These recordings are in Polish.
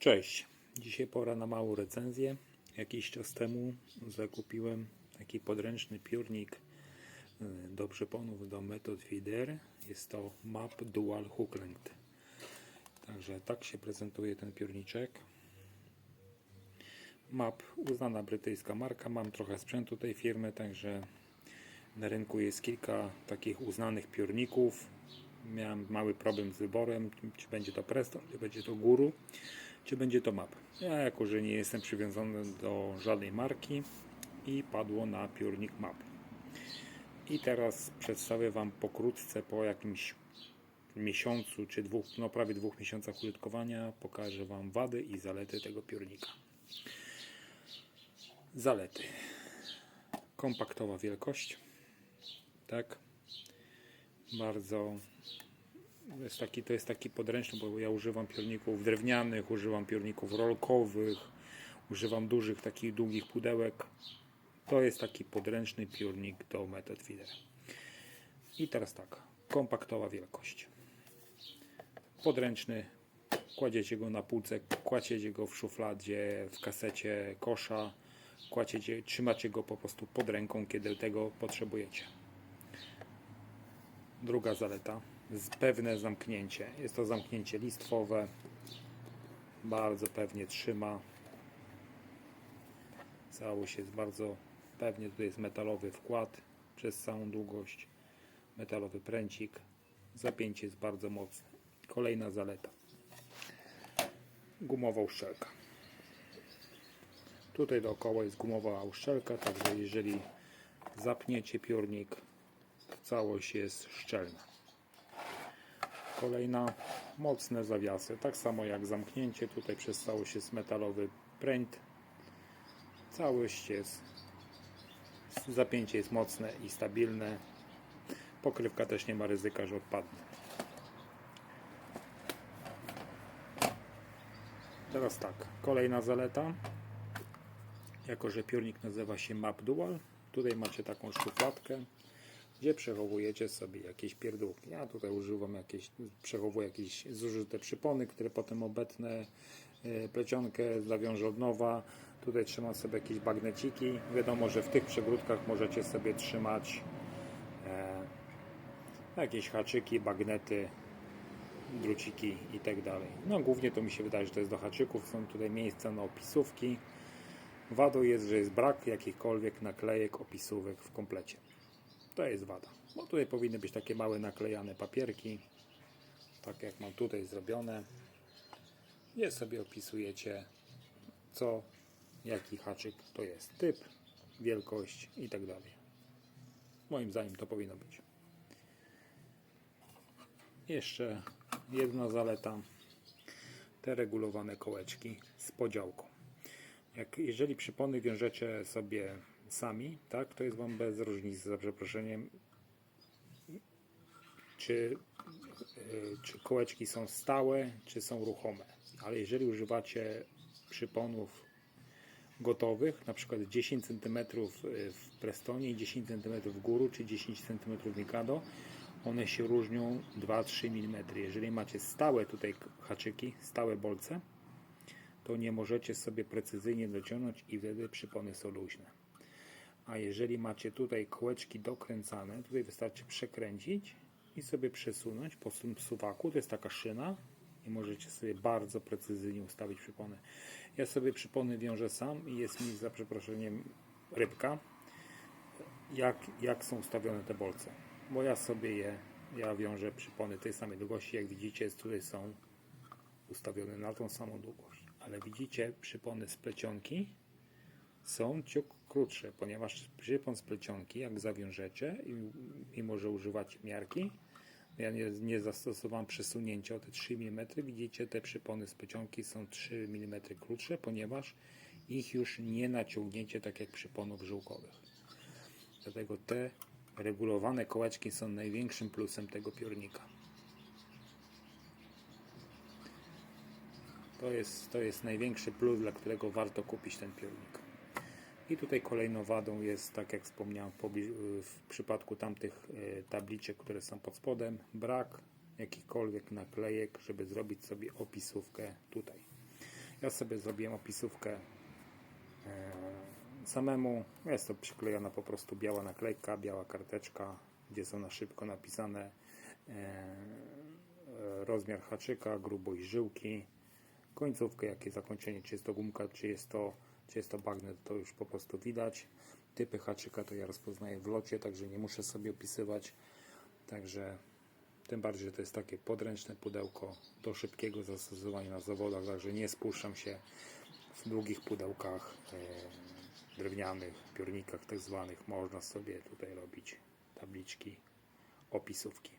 Cześć. Dzisiaj pora na małą recenzję. Jakiś czas temu zakupiłem taki podręczny piórnik y, do przeponów do Method Feeder. Jest to Map Dual Hook Length. Także tak się prezentuje ten piórniczek. Map, uznana brytyjska marka. Mam trochę sprzętu tej firmy, także na rynku jest kilka takich uznanych piórników. Miałem mały problem z wyborem, czy będzie to Preston, czy będzie to Guru, czy będzie to Map. Ja jako, że nie jestem przywiązany do żadnej marki i padło na piórnik Map. I teraz przedstawię Wam pokrótce po jakimś miesiącu, czy dwóch, no prawie dwóch miesiącach użytkowania, pokażę Wam wady i zalety tego piórnika. Zalety. Kompaktowa wielkość. Tak. Bardzo jest taki, to jest taki podręczny, bo ja używam piórników drewnianych, używam piórników rolkowych, używam dużych, takich długich pudełek. To jest taki podręczny piórnik do Method Feeder. I teraz tak, kompaktowa wielkość. Podręczny, kładziecie go na półce, kładziecie go w szufladzie, w kasecie kosza, kładziecie, trzymacie go po prostu pod ręką, kiedy tego potrzebujecie. Druga zaleta, pewne zamknięcie. Jest to zamknięcie listwowe, bardzo pewnie trzyma. Całość jest bardzo pewnie, tutaj jest metalowy wkład przez całą długość, metalowy pręcik. Zapięcie jest bardzo mocne. Kolejna zaleta. Gumowa uszczelka. Tutaj dookoła jest gumowa uszczelka, także jeżeli zapniecie piórnik, całość jest szczelna. Kolejna mocne zawiasy, tak samo jak zamknięcie, tutaj przez całość jest metalowy pręt. Całość jest, zapięcie jest mocne i stabilne. Pokrywka też nie ma ryzyka, że odpadnie. Teraz tak, kolejna zaleta. Jako, że piórnik nazywa się Map Dual, tutaj macie taką szufladkę, gdzie przechowujecie sobie jakieś pierdółki. Ja tutaj używam jakieś, przechowuję jakieś zużyte przypony, które potem obetnę e, plecionkę, zawiążę od nowa. Tutaj trzymam sobie jakieś bagneciki. Wiadomo, że w tych przegródkach możecie sobie trzymać e, jakieś haczyki, bagnety, druciki i tak dalej. No głównie to mi się wydaje, że to jest do haczyków. Są tutaj miejsca na opisówki. Wadą jest, że jest brak jakichkolwiek naklejek, opisówek w komplecie. To jest wada. Bo tutaj powinny być takie małe naklejane papierki. Tak jak mam tutaj zrobione. Gdzie sobie opisujecie co, jaki haczyk to jest. Typ, wielkość i tak dalej. Moim zdaniem to powinno być. Jeszcze jedna zaleta. Te regulowane kołeczki z podziałką. Jak, jeżeli przypony wiążecie sobie sami, tak, to jest Wam bez różnicy, za przeproszeniem, czy, yy, czy kołeczki są stałe, czy są ruchome. Ale jeżeli używacie przyponów gotowych, na przykład 10 cm w Prestonie i 10 cm w Guru, czy 10 cm w Mikado, one się różnią 2-3 mm. Jeżeli macie stałe tutaj haczyki, stałe bolce, to nie możecie sobie precyzyjnie dociągnąć i wtedy przypony są luźne. A jeżeli macie tutaj kołeczki dokręcane, tutaj wystarczy przekręcić i sobie przesunąć po tym suwaku, to jest taka szyna i możecie sobie bardzo precyzyjnie ustawić przypony. Ja sobie przypony wiążę sam i jest mi za przeproszeniem rybka, jak, jak są ustawione te bolce. Bo ja sobie je, ja wiążę przypony tej samej długości, jak widzicie, tutaj są ustawione na tą samą długość. Ale widzicie, przypony z plecionki są ciut krótsze, ponieważ przypon z plecionki, jak zawiążecie, mimo że używacie miarki, ja nie, nie zastosowałem przesunięcia o te 3 mm, widzicie, te przypony z plecionki są 3 mm krótsze, ponieważ ich już nie naciągniecie tak jak przyponów żyłkowych. Dlatego te regulowane kołeczki są największym plusem tego piórnika. To jest, to jest największy plus, dla którego warto kupić ten piórnik. I tutaj kolejną wadą jest, tak jak wspomniałem w przypadku tamtych e, tabliczek, które są pod spodem, brak jakichkolwiek naklejek, żeby zrobić sobie opisówkę tutaj. Ja sobie zrobiłem opisówkę e, samemu. Jest to przyklejona po prostu biała naklejka, biała karteczka, gdzie są na szybko napisane e, rozmiar haczyka, grubość żyłki, końcówkę, jakie zakończenie, czy jest to gumka, czy jest to, czy jest to bagnet, to już po prostu widać. Typy haczyka to ja rozpoznaję w locie, także nie muszę sobie opisywać. Także tym bardziej, że to jest takie podręczne pudełko do szybkiego zastosowania na zawodach, także nie spuszczam się w długich pudełkach e, drewnianych, piórnikach tak zwanych. Można sobie tutaj robić tabliczki, opisówki.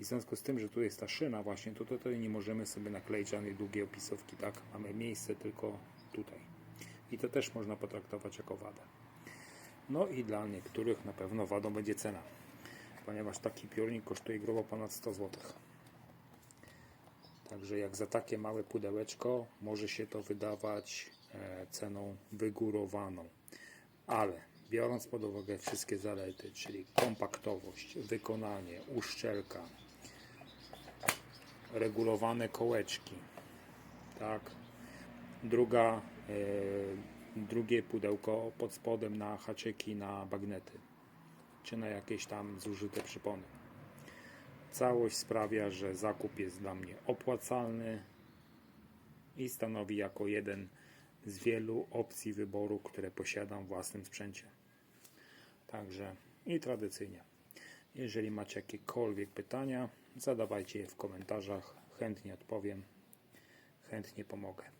I w związku z tym, że tu jest ta szyna właśnie, to tutaj nie możemy sobie nakleić żadnej długiej opisówki, tak? Mamy miejsce tylko tutaj. I to też można potraktować jako wadę. No i dla niektórych na pewno wadą będzie cena, ponieważ taki piórnik kosztuje grubo ponad 100 zł. Także jak za takie małe pudełeczko może się to wydawać e, ceną wygórowaną. Ale biorąc pod uwagę wszystkie zalety, czyli kompaktowość, wykonanie, uszczelka, regulowane kołeczki, tak, druga, drugie pudełko pod spodem na haczyki, na bagnety, czy na jakieś tam zużyte przypony. Całość sprawia, że zakup jest dla mnie opłacalny i stanowi jako jeden z wielu opcji wyboru, które posiadam w własnym sprzęcie. Także i tradycyjnie. Jeżeli macie jakiekolwiek pytania, zadawajcie je w komentarzach. Chętnie odpowiem, chętnie pomogę.